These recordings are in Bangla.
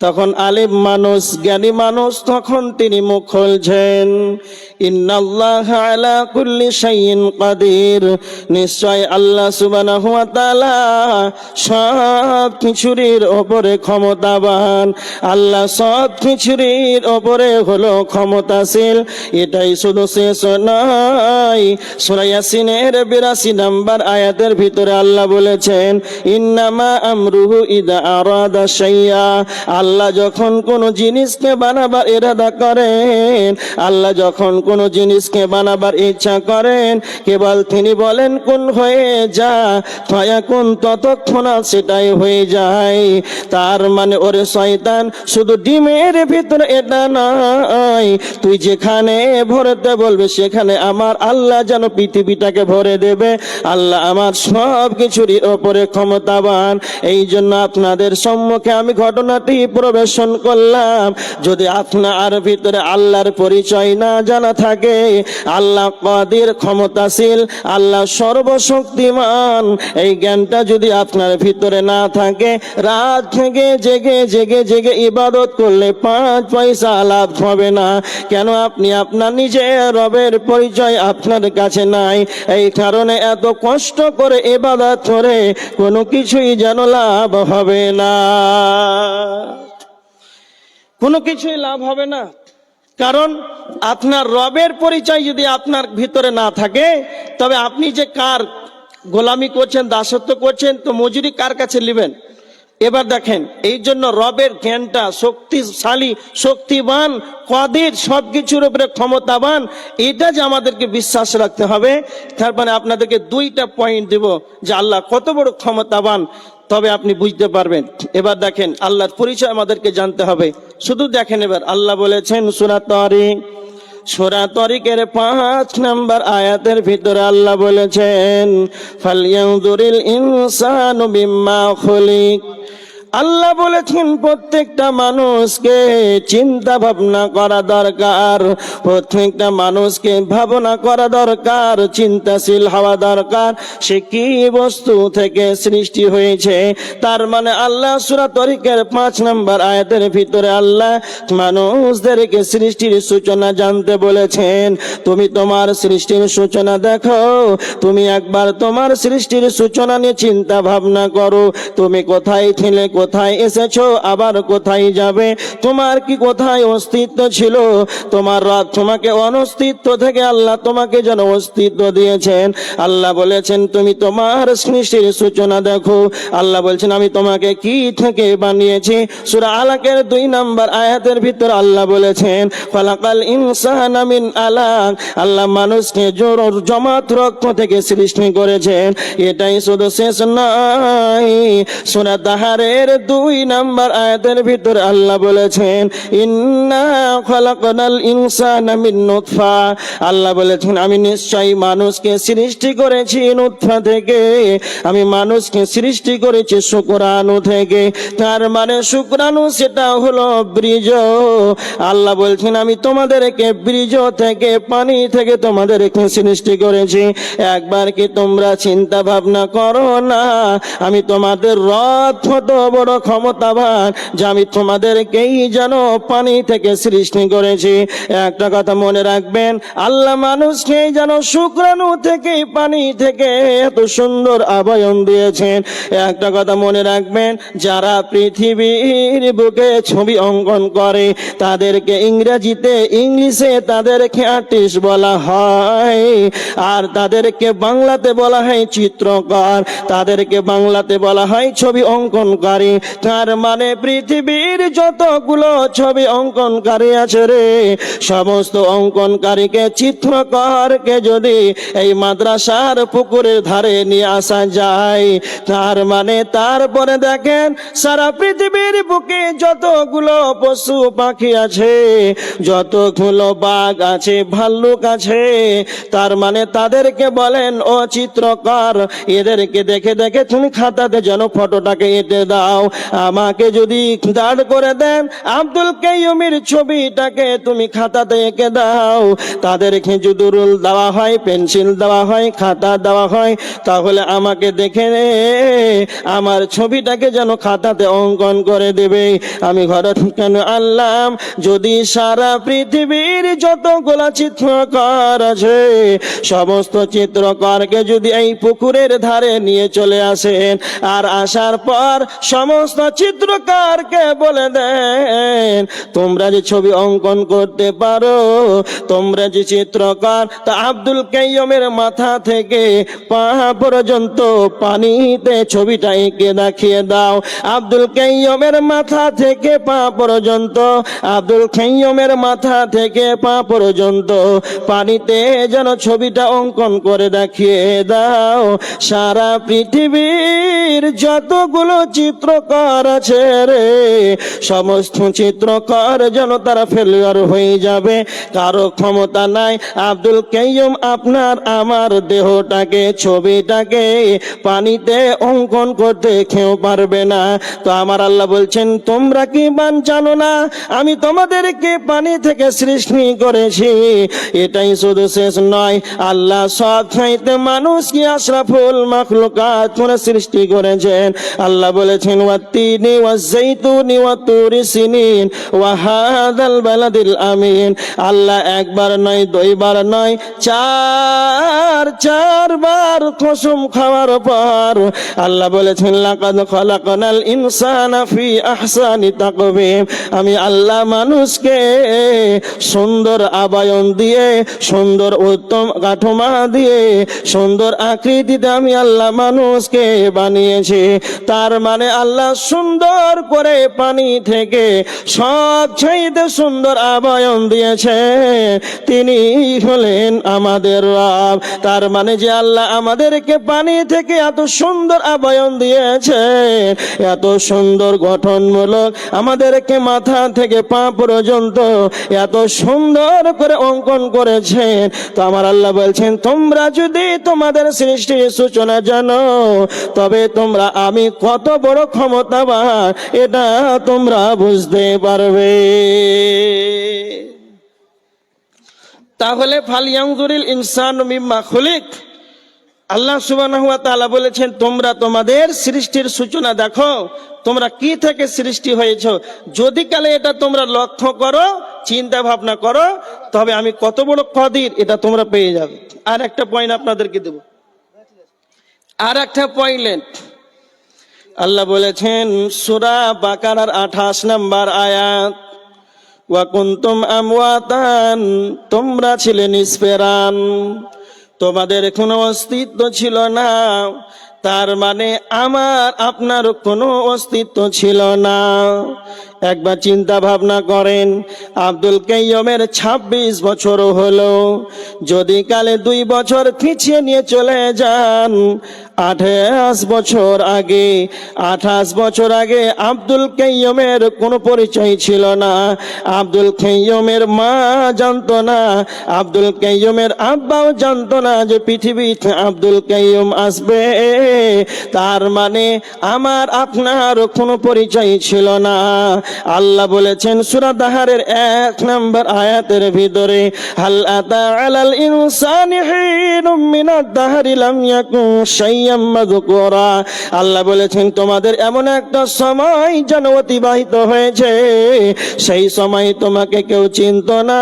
তখন আলিম মানুষ, জ্ঞানী মানুষ তখন তিনি মুখ খুলছেন। নিশ্চয় আল্লাহ সব এটাই নয়, সূরা ইয়াসিনের 82 নাম্বার আয়াতের ভিতরে আল্লাহ বলেছেন, ইন্নামা আমরুহু ইদা আরাদা শাইয়া। আল্লাহ যখন কোন জিনিসকে বানাবার ইরাদা করেন, আল্লাহ যখন কোন জিনিসকে বানাবার ইচ্ছা করেন, কেবল তিনি বলেন, কোন হয়ে যা কোন ততক্ষণ সেটাই হয়ে যায়। তার মানে ওরে শয়তান, শুধু ডিমের ভিতরে এটা নয়, তুই যেখানে ভরতে বলবে, সেখানে আমার আল্লাহ যেন পৃথিবীটাকে ভরে দেবে। আল্লাহ আমার সব কিছুরই ওপরে ক্ষমতাবান। এই জন্য আপনাদের সম্মুখে আমি ঘটনাটি প্রবেশন করলাম। যদি আপনার ভিতরে আল্লাহর পরিচয় না জানা থাকে, আল্লাহ কাদের ক্ষমতাশীল, আল্লাহ সর্বশক্তিমান, এই জ্ঞানটা যদি আপনার ভিতরে না থাকে, রাত থেকে জেগে জেগে জেগে ইবাদত করলে পাঁচ পয়সা লাভ হবে না। কেন আপনি আপনার নিজের রবের পরিচয় আপনার কাছে নাই? এই কারণে এত কষ্ট করে এবাদত করে কোনো কিছুই যেন লাভ হবে না। কোনো কিছুই লাভ হবে না। কারণ আপনার রবের পরিচয় যদি আপনার ভিতরে না থাকে, তবে আপনি যে কার গোলামি করছেন, দাসত্ব করছেন, তো মজুরি কার কাছে নেবেন? এবার দেখেন, এই জন্য রবের জ্ঞানটা শক্তিশালী, শক্তিবান, কদের সব কিছুর উপরে ক্ষমতাবান, এটা যে আমাদেরকে বিশ্বাস রাখতে হবে। তারপরে আপনাদেরকে দুইটা পয়েন্ট দেব যে আল্লাহ কত বড় ক্ষমতাবান। তবে আপনি বুঝতে পারবেন। এবার দেখেন, আল্লাহর পরিচয় আমাদেরকে জানতে হবে। শুধু দেখেন এবার, আল্লাহ বলেছেন, সুরা তরিক সোরা তরিকের পাঁচ নাম্বার আয়াতের ভিতরে আল্লাহ বলেছেন ফালিয়াউদুরিল ইনসানু বিম্মা খুলিক। আল্লাহ বলেছেন, প্রত্যেকটা মানুষকে চিন্তা ভাবনা করা দরকার, প্রত্যেকটা মানুষকে ভাবনা করা দরকার, চিন্তাশীল হওয়া দরকার। সে কি বস্তু থেকে সৃষ্টি হয়েছে? তার মানে আল্লাহ সুরা তরিকের পাঁচ নম্বর আয়াতের ভিতরে আল্লাহ মানুষদেরকে সৃষ্টির সূচনা জানতে বলেছেন, তুমি তোমার সৃষ্টির সূচনা দেখো, তুমি একবার তোমার সৃষ্টির সূচনা নিয়ে চিন্তা ভাবনা করো, তুমি কোথায় ছিলে কোথায় এসেছ? আবার কোথায় যাবে? তোমার কি কোথায় অস্তিত্ব ছিল? তোমার রব তোমাকে অনস্তিত্ব থেকে আল্লাহ তোমাকে যেন অস্তিত্ব দিয়েছেন। আল্লাহ বলেছেন, তুমি তোমার সৃষ্টির সূচনা দেখো। আল্লাহ বলছেন, আমি তোমাকে কি থেকে বানিয়েছি? সূরা আলাকের দুই নাম্বার আয়াতের ভিতর আল্লাহ বলেছেন, ফালাকাল ইনসানা মিন আলাক। আল্লাহ মানুষকে জোর জমাত রক্ত থেকে সৃষ্টি করেছেন। এটাই শুধু শেষ নয়। সূরা দাহারের দুই নাম্বার আয়াতের ভিতর আল্লাহ বলেছেন আল্লাহ বলেছেন, আমি নিশ্চয়ই মানুষকে সৃষ্টি করেছি নুতফা থেকে। আমি মানুষকে সৃষ্টি করেছি শুক্রাণু থেকে। তার মানে শুক্রাণু সেটা হলো বীজ আল্লাহ বলছেন, আমি তোমাদেরকে বীজ থেকে, পানি থেকে তোমাদেরকে সৃষ্টি করেছি। একবার কি তোমরা চিন্তা ভাবনা করো না? আমি তোমাদের রথ বড় ক্ষমতাবান, যে আমি তোমাদেরকেই যেন পানি থেকে সৃষ্টি করেছি। একটা কথা মনে রাখবেন, আল্লাহ মানুষকে যেন শুক্রাণু থেকে পানি থেকে এত সুন্দর আবয়ন দিয়েছেন। একটা কথা মনে রাখবেন, যারা পৃথিবীর বুকে ছবি অঙ্কন করে, তাদেরকে ইংরেজিতে, ইংলিশে তাদেরকে আর্টিস্ট বলা হয়। আর তাদেরকে বাংলাতে বলা হয় চিত্রকর, তাদেরকে বাংলাতে বলা হয় ছবি অঙ্কনকারী। তার মানে পৃথিবীর যতগুলো ছবি অঙ্কনকারী আছে রে, সমস্ত অঙ্কনকারীকে চিত্রকরকে যদি এই মাদ্রাসার পুকুরের ধারে নিয়ে আসা যায়, তার মানে তারপরে দেখেন সারা পৃথিবীর বুকে যতগুলো পশু পাখি আছে, যতগুলো বাঘ আছে, ভাল্লুক আছে, তার মানে তাদেরকে বলেন, ও চিত্রকর, এদেরকে দেখে দেখে তুমি খাতাতে যেন ফটোটাকে এঁটে দাও। দাও। আমাকে যদি দাঁড় করে দেন আব্দুল কাইয়ুমের ছবিটাকে তুমি খাতাতে এঁকে দাও। তাদের খেজুদুরুল দেওয়া হয়, পেন্সিল দেওয়া হয়, খাতা দেওয়া হয়। তাহলে আমাকে দেখে নে, আমার ছবিটাকে যেন খাতাতে অঙ্কন করে দেবে। আমি ঘরে কেন আনলাম? যদি সারা পৃথিবীর যতগুলা চিত্রকর আছে, সমস্ত চিত্রকরকে যদি এই পুকুরের ধারে নিয়ে চলে আসেন, আর আসার পর সমস্ত চিত্রকারকে বলে দেন, তোমরা যে ছবি অঙ্কন করতে পারো, তোমরা যে চিত্রকর, তা আব্দুল কাইয়মের মাথা থেকে পা পর্যন্ত পানিতে ছবিটা এঁকে দেখিয়ে দাও। আব্দুল কাইয়মের মাথা থেকে পা পর্যন্ত, আব্দুল কাইয়মের মাথা থেকে পা পর্যন্ত পানিতে যেন ছবিটা অঙ্কন করে দেখিয়ে দাও। সারা পৃথিবীর যতগুলো চিত্রকর আছে রে, সমস্ত চিত্রকর যেন তারা ফেলিয়ার হয়ে যাবে। কারও ক্ষমতা নাই, আব্দুল কাইয়ুম আপনার আমার দেহটাকে, ছবিটাকে পানিতে অঙ্কন করতে কেউ পারবে না। তো আমার আল্লাহ বলছেন, তোমরা কি মান জানো না? আমি তোমাদেরকে পানি থেকে সৃষ্টি করেছি। এটাই শুধু শেষ নয়, আল্লাহ সব চাইতে মানুষ কি আশরাফুল মাখলুকাত করে সৃষ্টি করেছেন। আল্লাহ বলেছেন সিনিন ওয়া হাদাল বালাদিল আমিন। আল্লাহ একবার নয়, দুইবার নয়, চার, চারবার কসম খাওয়ার পর আল্লাহ বলেছেন, লাকাদ খলাকনাল ইনসানা ফি আহসানি তাকবীম। আমি আল্লাহ মানুষকে সুন্দর আবায়ন দিয়ে, সুন্দর উত্তম কাঠমা দিয়ে, সুন্দর আকৃতিতে আমি আল্লাহ মানুষকে বানিয়েছি। তার মানে আল্লাহ সুন্দর করে পানি থেকে সব চাইতে সুন্দর আবায়ন দিয়েছে। তিনি হলেন আমাদের রব। তার মানে যে আল্লাহ আমাদেরকে পানি থেকে এত সুন্দর আবায়ন দিয়েছে, এত সুন্দর গঠনমূলক, আমাদেরকে মাথা থেকে পা পর্যন্ত এত সুন্দর করে অঙ্কন করেছেন। তো আমার আল্লাহ বলছেন, তোমরা যদি তোমাদের সৃষ্টির সূচনা জানো, তবে তোমরা, আমি কত বড় ক্ষমতাবান, এটা তোমরা বুঝতে পারবে। তাহলে ফালিয়াংজুরিল ইনসান মিম্মা খুলিক। আল্লাহ সুবহানাহু ওয়া তাআলা বলেছেন, তোমরা তোমাদের সৃষ্টির সূচনা দেখো, তোমরা কি থেকে সৃষ্টি হয়েছ? যদি কালে এটা তোমরা লক্ষ্য করো চিন্তা ভাবনা করো, তবে আমি কত বড় কদির এটা তোমরা পেয়ে যাবে। আর একটা পয়েন্ট আপনাদেরকে দেব। আর একটা পয়েন্ট আল্লাহ বলেছেন, সুরা বাকারার আঠাশ নাম্বার আয়াত ওয়াকুন্তুম আমওয়াতান, তোমরা ছিলে নিষ্পেরান। তোমাদের কোনো অস্তিত্ব ছিল না। তার মানে আমার, আপনার কোনো অস্তিত্ব ছিল না। একবার চিন্তা ভাবনা করেন, আব্দুল কাইয়মের ২৬ বছর হলো। যদি কালে দুই বছর পিছিয়ে নিয়ে চলে যান আঠাশ বছর আগে, আঠাশ বছর আগে আব্দুল কাইয়মের কোনো পরিচয় ছিল না। আব্দুল কাইয়মের মা জানত না, আব্দুল কাইয়মের আব্বাও জানতো না যে পৃথিবীতে আব্দুল কাইয়ম আসবে। তার মানে আমার আপনার কোনো পরিচয় ছিল না। আল্লাহ বলেছেন, সূরা দাহারের এক নম্বর আয়াতের ভিতরে, হাল আতা ইনসানি হিনুম আল্লাহ বলেছেন, তোমাদের এমন একটা সময় যেন অতিবাহিত হয়েছে। সেই সময় তোমাকে কেউ চিনত না,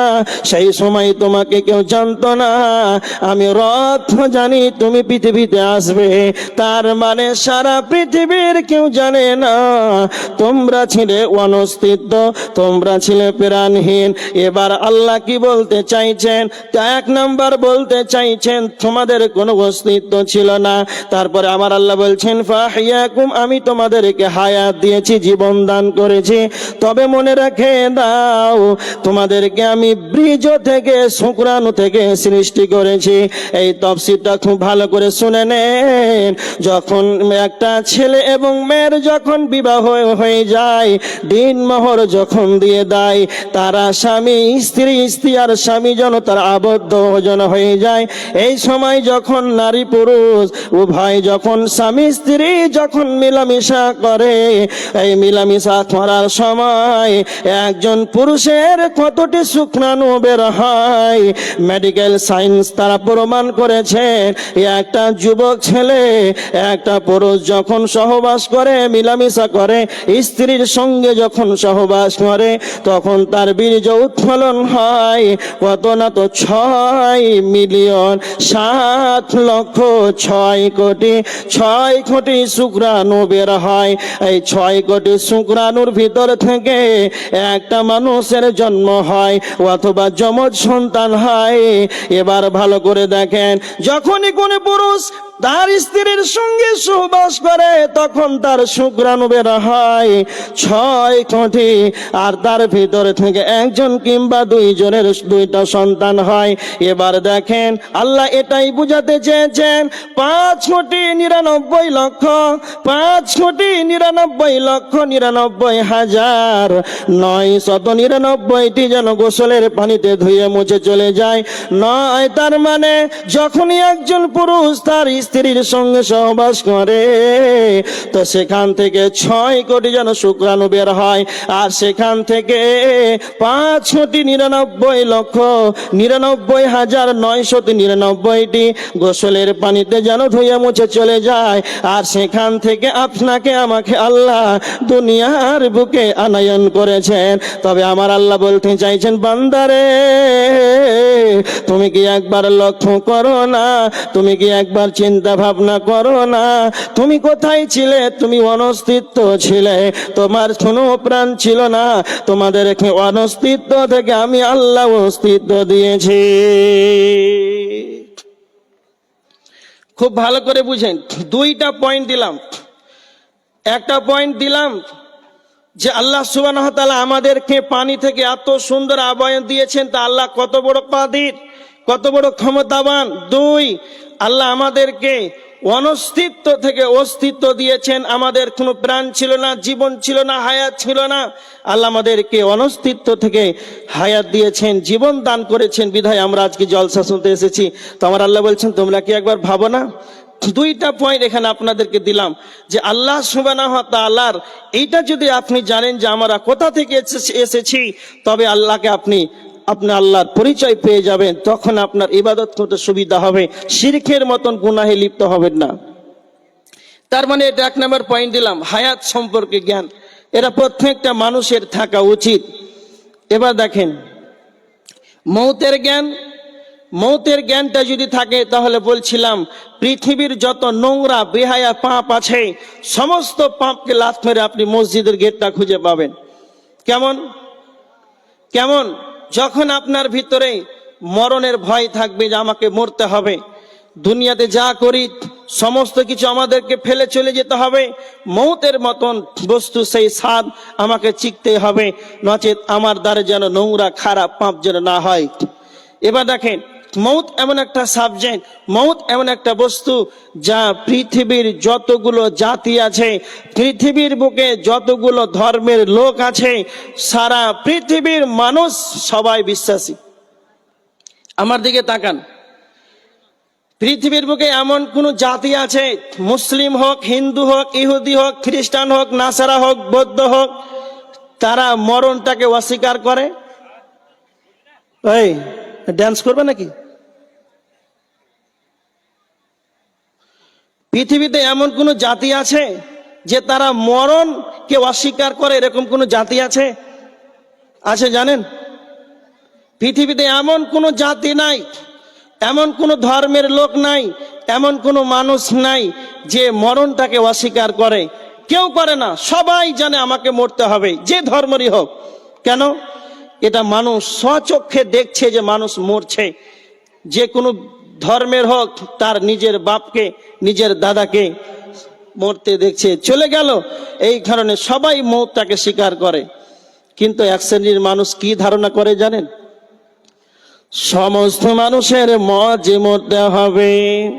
সেই সময় তোমাকে কেউ জানতো না। আমি রথ জানি তুমি পৃথিবীতে আসবে, তার মানে সারা পৃথিবীর কেউ জানে না। তোমরা ছিলে অনস্তিত্ব, তোমরা ছিলে প্রাণহীন। এবার আল্লাহ কি বলতে চাইছেন? এক নাম্বার বলতে চাইছেন, তোমাদের কোনো অস্তিত্ব ছিল না। তারপরে আমার আল্লাহ বলছেন, ফাহিয়াকুম, আমি তোমাদেরকে হায়াত দিয়েছি, জীবন দান করেছি। তবে মনে রাখে দাও, তোমাদেরকে আমি বীজ থেকে, শুক্রাণু থেকে সৃষ্টি করেছি। এই তফসিলটা খুব ভালো করে শুনে নেন। যখন একটা ছেলে এবং মেয়ের যখন বিবাহ হয়ে যায়, দিন মোহর যখন দিয়ে দেয়, তারা স্বামী, স্ত্রী স্ত্রী আর স্বামী যেন তার আবদ্ধ হয়ে যায়। এই সময় যখন নারী পুরুষ উভয় হয় যখন স্বামী স্ত্রী যখন মিলামিশা করে, এই মিলামিশা করার সময় একজন পুরুষের কতটি শুক্রাণু বের হয়? মেডিকেল সায়েন্স তারা প্রমাণ করেছে, একটা যুবক ছেলে, একটা পুরুষ যখন সহবাস করে, মিলামিশা করে, স্ত্রীর সঙ্গে যখন সহবাস করে, তখন তার বীর্য উৎফলন হয়। কত না তো ছয় মিলিয়ন, সাত লক্ষ ছয় কোটি ছয় কোটি শুক্রাণু বের হয়। এই ছয় কোটি শুক্রাণুর ভিতর থেকে একটা মানুষের জন্ম হয় অথবা যমজ সন্তান হয়। এবার ভালো করে দেখেন, যখনই কোনো পুরুষ তার স্ত্রীর সঙ্গে সহবাস করে, তখন তার শুক্রাণু বের হয় ছয় কোটি। আর তার ভিতর থেকে একজন কিংবা দুইজনের দুইটা সন্তান হয়। এবার দেখেন, আল্লাহ এটাই বুঝাতে চেয়েছেন, পাঁচ কোটি নিরানব্বই লক্ষ, পাঁচ কোটি নিরানব্বই লক্ষ নিরানব্বই হাজার। নয় শত নিরানব্বইটি যেন গোসলের পানিতে ধুয়ে মুছে চলে যায়। নয় তার মানে যখনই একজন পুরুষ তার স্ত্রীর সঙ্গে সহবাস করে। তো সেখান থেকে ছয় কোটি যেন শুক্রাণু বের হয়, আর সেখান থেকে পাঁচ কোটি নিরানব্বই লক্ষ, নিরানব্বই হাজার নয়শত নিরানব্বইটি গোসলের পানিতে যেন ধুয়ে মুছে চলে যায়। আর সেখান থেকে আপনাকে, আমাকে আল্লাহ দুনিয়ার বুকে আনায়ন করেছেন। তবে আমার আল্লাহ বলতে চাইছেন, বান্দারে, তুমি কি একবার লক্ষ্য করো না? তুমি কি একবার চিন্তা ভাবনা করো না। তুমি কোথায় ছিলে? তুমি অনস্তিত্ব ছিলে। তোমার কোনো প্রাণ ছিল না। তোমাদের অনস্তিত্ব থেকে আমি আল্লাহ অস্তিত্ব দিয়েছি। খুব ভালো করে বুঝেন। দুইটা পয়েন্ট দিলাম। একটা পয়েন্ট দিলাম যে আল্লাহ সুবাহ আমাদেরকে পানি থেকে এত সুন্দর আবয়ন দিয়েছেন। তা আল্লাহ কত বড় কাদির, কত বড় ক্ষমতাবান। দুই আল্লাহ আমাদেরকে অনস্তিত্ব থেকে অস্তিত্ব দিয়েছেন। আমাদের কোনো প্রাণ ছিল না, জীবন ছিল না, হায়াত ছিল না। আল্লাহ আমাদেরকে অনস্তিত্ব থেকে হায়াত দিয়েছেন, জীবন দান করেছেন। বিধায় আমরা আজকে জলসা শুনতে এসেছি। তো আমার আল্লাহ বলছেন, তোমরা কি একবার ভাবো না? দুইটা পয়েন্ট এখানে আপনাদেরকে দিলাম যে আল্লাহ তাআলার এইটা যদি আপনি জানেন যে আমরা কোথা থেকে এসেছি, তবে আল্লাহকে আপনি আপনি আল্লাহর পরিচয় পেয়ে যাবেন, তখন আপনার ইবাদত করতে সুবিধা হবে, শিরকের মতন গুনাহে লিপ্ত হবেন না। তার মানে এটা এক নম্বর পয়েন্ট দিলাম, হায়াত সম্পর্কে জ্ঞান। এটা প্রত্যেকটা মানুষের থাকা উচিত। এবার দেখেন, মৌতের জ্ঞান, মৌতের জ্ঞানটা যদি থাকে, তাহলে বলছিলাম, পৃথিবীর যত নোংরা, বেহায়া পাপ আছে, সমস্ত পাপকে লাথ মেরে আপনি মসজিদের গেটটা খুঁজে পাবেন। কেমন? কেমন? যখন আপনার ভিতরে মরণের ভয় থাকবে যে আমাকে মরতে হবে, দুনিয়াতে যা করি, সমস্ত কিছু আমাদেরকে ফেলে চলে যেতে হবে, মৌতের মতন বস্তু সেই স্বাদ আমাকে চিকতে হবে, নচেত আমার দ্বারে যেন নোংরা, খারাপ পাপ যেন না হয়। এবার দেখেন মৌত এমন একটা সাবজেক্ট মৌত এমন একটা বস্তু যা পৃথিবীর যতগুলো জাতি আছে, পৃথিবীর বুকে যতগুলো ধর্মের লোক আছে, সারা পৃথিবীর মানুষ সবাই বিশ্বাসী। আমার দিকে তাকান। পৃথিবীর বুকে এমন কোন জাতি আছে, মুসলিম হোক, হিন্দু হোক, ইহুদি হোক, খ্রিস্টান হোক, নাসারা হোক, বৌদ্ধ হোক, তারা মরণটাকে অস্বীকার করে? এই ড্যান্স করবে নাকি? পৃথিবীতে এমন কোন জাতি আছে যে তারা মরণকে অস্বীকার করে এরকম কোন জাতি আছে? আছে জানেন? পৃথিবীতে এমন কোন জাতি নাই, এমন কোন ধর্মের লোক নাই, এমন কোন মানুষ নাই যে মরণটাকে অস্বীকার করে। কেউ করে না, সবাই জানে আমাকে মরতে হবে, যে ধর্মেরই হোক। কেন? এটা মানুষ স্বচক্ষে দেখছে যে মানুষ মরছে, যে কোনো ধর্মের হোক তার নিজের বাপকে, নিজের দাদাকে মরতে দেখছে। চলে গেল। এই কারণে সবাই মৌতটাকে স্বীকার করে। কিন্তু এক শ্রেণির মানুষ কি ধারণা করে জানেন? সমস্ত মানুষের মজে মরতে হবে।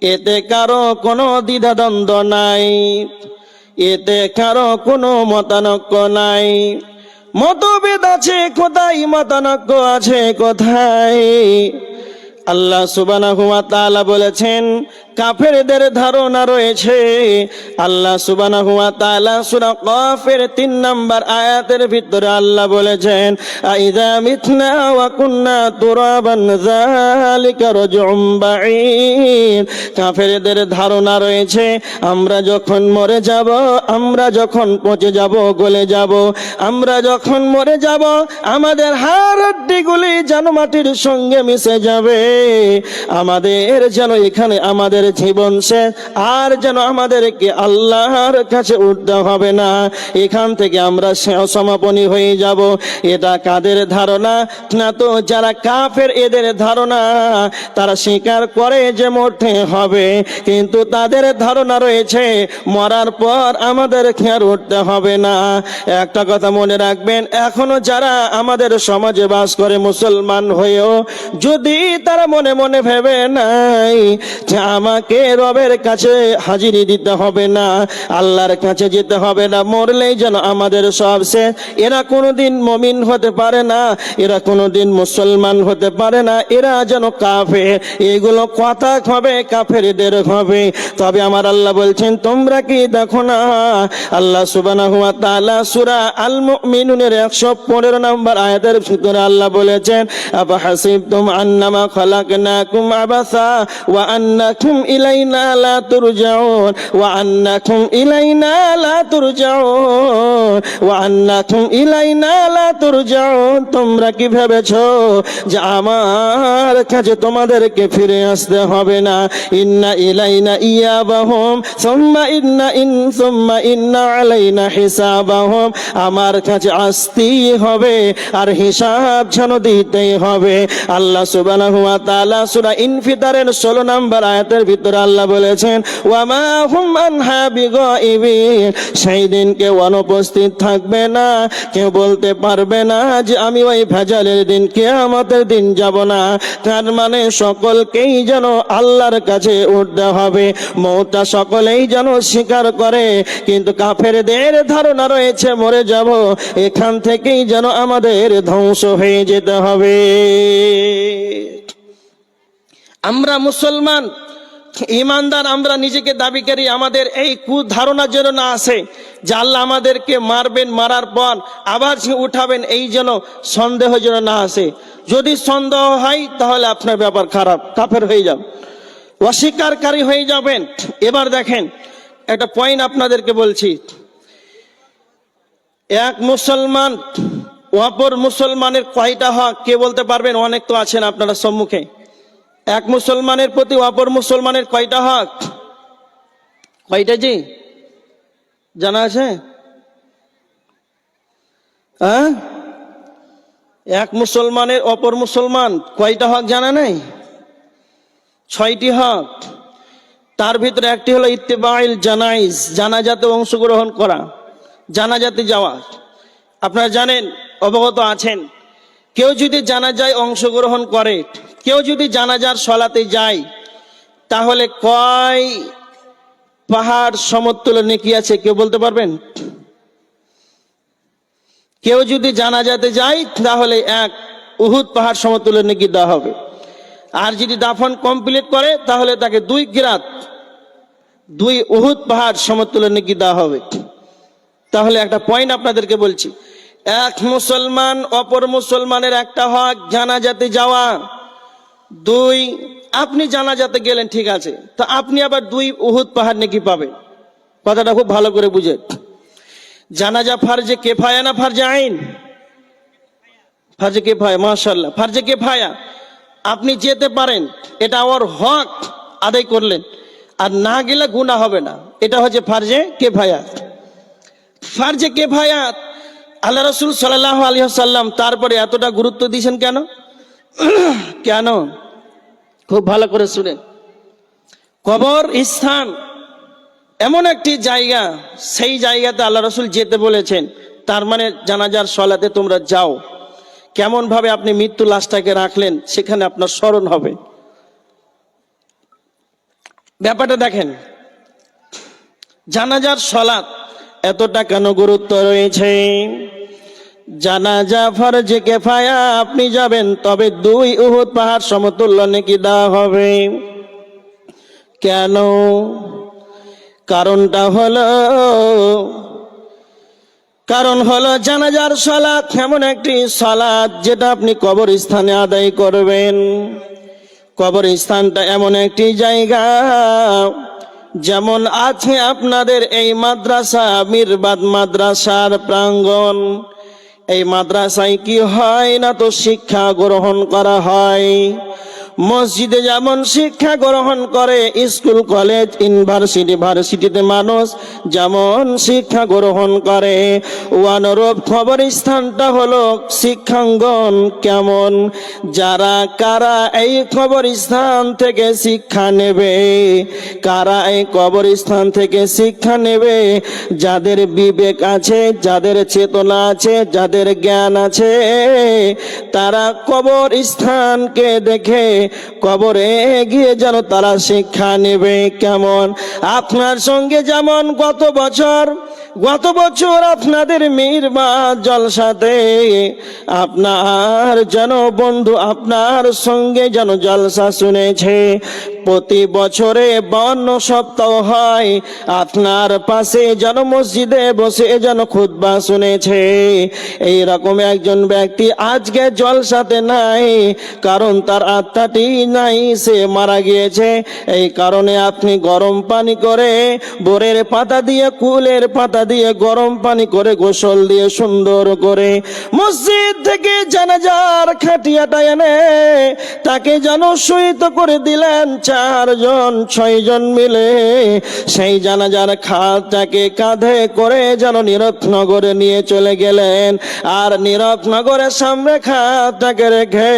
এতে কারও কোনো দ্বিধাদ্বন্দ্ব নাই। এতে কারও কোনো মতানক্য নাই। মতভেদ আছে কোথায়? মতানক্য আছে কোথায়? আল্লাহ সুবানা তাআলা বলেছেন কাফেরদের ধারণা রয়েছে, আল্লাহ সুবহানাহু ওয়া তাআলা সূরা কফের তিন নম্বর আয়াতের ভিতরে আল্লাহ বলেছেন, আইযা মিতনা ওয়া কুন্না তুরাবান যালিকা রাজউম বাঈদ। কাফেরদের ধারণা রয়েছে, আমরা যখন মরে যাব, আমরা যখন পচে যাব, গলে যাব, আমরা যখন মরে যাব, আমাদের হাড়গুলি যেন মাটির সঙ্গে মিশে যাবে। আমাদের যেন এখানে আমাদের জীবন শেষ আর যেন আমাদেরকে আল্লাহর কাছে উঠতে হবে না। এখান থেকে আমরা সমাপনী হয়ে যাব। এটা কাদের ধারণা? না তো যারা কাফের, এদের ধারণা। তারা স্বীকার করে যে মরতে হবে, কিন্তু তাদের ধারণা রয়েছে, মরার পর আমাদের খেয়ার উঠতে হবে না। একটা কথা মনে রাখবেন, এখনও যারা আমাদের সমাজে বাস করে মুসলমান হয়েও, যদি তারা মনে মনে ভেবে নাই যে আমাকে রবের কাছে হাজিরি দিতে হবে না, আল্লাহর কাছে যেতে হবে না, মরলেই যেন আমাদের সব শেষ। এরা কোনোদিন মমিন হতে পারে না, এরা কোনোদিন মুসলমান হতে পারে না, এরা যেন কাফে এগুলো কথা হবে, কাফেরদের হবে। তবে আমার আল্লাহ বলছেন, তোমরা কি দেখো না? আল্লাহ সুবহানাহু ওয়া তাআলা সূরা আল মুমিনুনের 115 নম্বর আয়াতের ভিতরে আল্লাহ বলেছেন আবা হাসিবতুম আন্নামা খালাকনাকুম আবাসা ওয়া আন্নাকুম তোমরা কি ভেবেছো যে আমার কাছে তোমাদেরকে ফিরে আসতে হবে না? ইন্না ইলাইনা ইয়াবাহুম, সুম্মা ইন্না ইন, সুম্মা ইন্না আলাইনা হিসাবাহুম। আমার কাছে আসতেই হবে আর হিসাব যেন দিতেই হবে। আল্লাহ সুবহানাহু ওয়া তাআলা সূরা ইনফিতারের 16 নম্বর আয়াতের ভিতরে আল্লাহ বলেছেন ওয়া মা হুম আনহা বিগাইবিন। সেই দিন কেউ অনুপস্থিত থাকবে না, কেউ বলতে পারবে না যে আমি ওই ভেজালের দিন, কিয়ামতের দিন যাব না। তার মানে সকলকেই যেন আল্লাহর কাছে উঠতে হবে। মৌটা সকলেই যেন স্বীকার করে, কিন্তু কাফের কাফেরদের ধারণা রয়েছে, মরে যাব। এখান থেকেই যেন আমাদের ধ্বংস হয়ে যেতে হবে। আমরা মুসলমান ইমানদার আমরা নিজেকে দাবি করি, আমাদের এই কুধারণা যেন না আসে যে আল্লাহ আমাদেরকে মারবেন, মারার পর আবার উঠাবেন, এই যেন সন্দেহ যেন না আসে যদি সন্দেহ হয়, তাহলে আপনার ব্যাপার খারাপ, কাফের হয়ে যাবে অস্বীকারী হয়ে যাবেন। এবার দেখেন, একটা পয়েন্ট আপনাদেরকে বলছি। এক মুসলমান, অপর মুসলমানের কয়টা হক? কে বলতে পারবেন? অনেক তো আছেন আপনারা সম্মুখে। এক মুসলমানের প্রতি অপর মুসলমানের কয়টা হক? কয়টা জি? জানা আছে? হ্যাঁ? এক মুসলমানের অপর মুসলমান কয়টা হক জানা নেই? ছয়টি হক। তার ভিতরে একটি হলো ইত্তেবাইল জানাইজ, জানাজাতে অংশগ্রহণ করা, জানাজাতে যাওয়া। আপনারা জানেন, অবগত আছেন, কেউ যদি জানাজায় অংশগ্রহণ করে কেউ যদি জানাজার সলাতে যায়, তাহলে কয় পাহাড় সমতুল্য নেকি আছে, কেউ বলতে পারবেন? কেউ যদি জানাজাতে যায়, তাহলে এক উহুদ পাহাড় সমতুল্য নেকি দেওয়া হবে। আর যদি দাফন কমপ্লিট করে, তাহলে তাকে দুই গিরাত, দুই উহুদ পাহাড় সমতুল্য নেকি দেওয়া হবে। তাহলে একটা পয়েন্ট আপনাদেরকে বলছি। এক মুসলমান অপর মুসলমানের একটা হক জানাজাতে যাওয়া। দুই, আপনি জানাজাতে গেলেন, ঠিক আছে। তো আপনি আবার দুই উহুদ পাহাড় নাকি পাবেন। কথাটা খুব ভালো করে বুঝে। জানাজা ফার্জে কেফায়া না ফার্জে আইন? ফার্জে কেফায়া মাশাল্লাহ ফার্জে কেফায়া, আপনি যেতে পারেন, এটা ওর হক, আদায় করলেন। আর না গেলে গুণা হবে না। এটা হচ্ছে ফার্জে কেফায়াত ফার্জে কেফায়াত আল্লাহ রসুল সাল্লাহ আলী সাল্লাম তারপরে এতটা গুরুত্ব দিয়েছেন কেন? কেন? খুব ভালো করে শুনে। কবর স্থান এমন একটি জায়গা, সেই জায়গাতে আল্লাহ রসুল যেতে বলেছেন, তার মানে জানাজার সলাতে তোমরা যাও। কেমন ভাবে আপনি মৃত্যু লাশটাকে রাখলেন, সেখানে আপনার স্মরণ হবে। ব্যাপারটা দেখেন, জানাজার সলাৎ এতটা কেন গুরুত্ব রয়েছে? জানাজা ফরজে কেফায়া, আপনি যাবেন, তবে দুই উহুদ পাহাড় সমতুল্য নাকি দেওয়া হবে। কেন? কারণটা হলো, কারণ হলো জানাজার সলাৎ এমন একটি সলাৎ যেটা আপনি কবরস্থানে আদায় করবেন। কবরস্থানটা এমন একটি জায়গা যেমন আছে আপনাদের এই মাদ্রাসা, মিরবাদ মাদ্রাসার প্রাঙ্গণ। এই মাদ্রাসায় কি হয় না তো শিক্ষা গ্রহণ করা হয়? মসজিদে যেমন শিক্ষা গ্রহণ করে, স্কুল, কলেজ, ইউনিভার্সিটি, ভার্সিটিতে মানুষ যেমন শিক্ষা গ্রহণ করে। অনুরূপ খবর স্থানটা হলো শিক্ষাঙ্গন কেমন? যারা, কারা এই খবর স্থান থেকে শিক্ষা নেবে? কারা এই কবরস্থান থেকে শিক্ষা নেবে? যাদের বিবেক আছে, যাদের চেতনা আছে, যাদের জ্ঞান আছে, তারা কবর স্থানকে দেখে কবরে গিয়ে যেন তারা শিক্ষা নেবে কেমন? আপনার সঙ্গে যেমন গত বছর গত বছর আপনাদের মীরমা জলসাতে, আপনার যেন বন্ধু আপনার সঙ্গে যেন জলসা শুনেছে। প্রতি বছরে বান্ন সপ্তাহ হয়। আপনার পাশে যেন মসজিদে বসে যেন খুতবা শুনেছে। এই রকম একজন ব্যক্তি আজকে জলসাতে নাই, কারণ তার আত্মাটি নাই, সে মারা গিয়েছে। এই কারণে আপনি গরম পানি করে বোরের পাতা দিয়ে, কুলের পাতা দিয়ে, গরম পানি করে গোসল দিয়ে সুন্দর করে মসজিদ থেকে জানাজার খাটিয়াটা এনে তাকে যেন শহীদ করে দিলেন। চারজন ছয়জন মিলে সেই জানাজার খাতটাকে কাঁধে করে যেন নীরবনগরে নিয়ে চলে গেলেন। আর নীরবনগরের সামনে খাতটাকে রেখে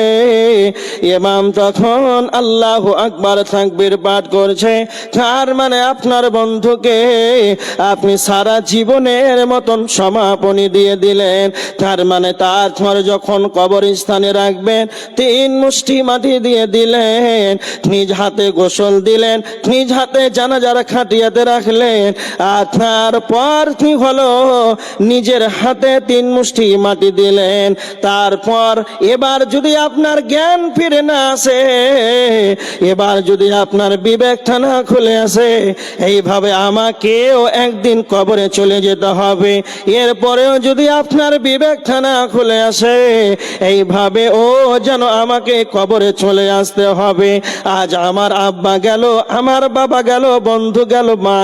ইমাম তখন আল্লাহ আকবার তাকবীর পাঠ করছে। তার মানে আপনার বন্ধুকে আপনি সারা জীবনের মতন সমাপনী দিয়ে দিলেন। তার মানে তার তোমার যখন কবরস্থানে রাখবেন, তিন মুষ্টি মাটি দিয়ে দিলেন। নিজ হাতে গোসল দিলেন, নিজ হাতে জানাজার খাটিয়াতে রাখলেন। আর তারপর কি হলো? নিজের হাতে তিন মুষ্টি মাটি দিলেন। তারপর এবার যদি আপনার জ্ঞান ফিরে না আসে, এবার যদি আপনার বিবেকটা না খুলে আসে, এইভাবে আমাকেও একদিন কবরে চলে যেতে হবে। এরপরেও যদি আপনার বিবেকটা না খুলে আসে, এইভাবে ও যেন আমাকে কবরে চলে আসতে হবে। আজ আমার আব্বা গেল আমার বাবা গেল বন্ধু গেল মা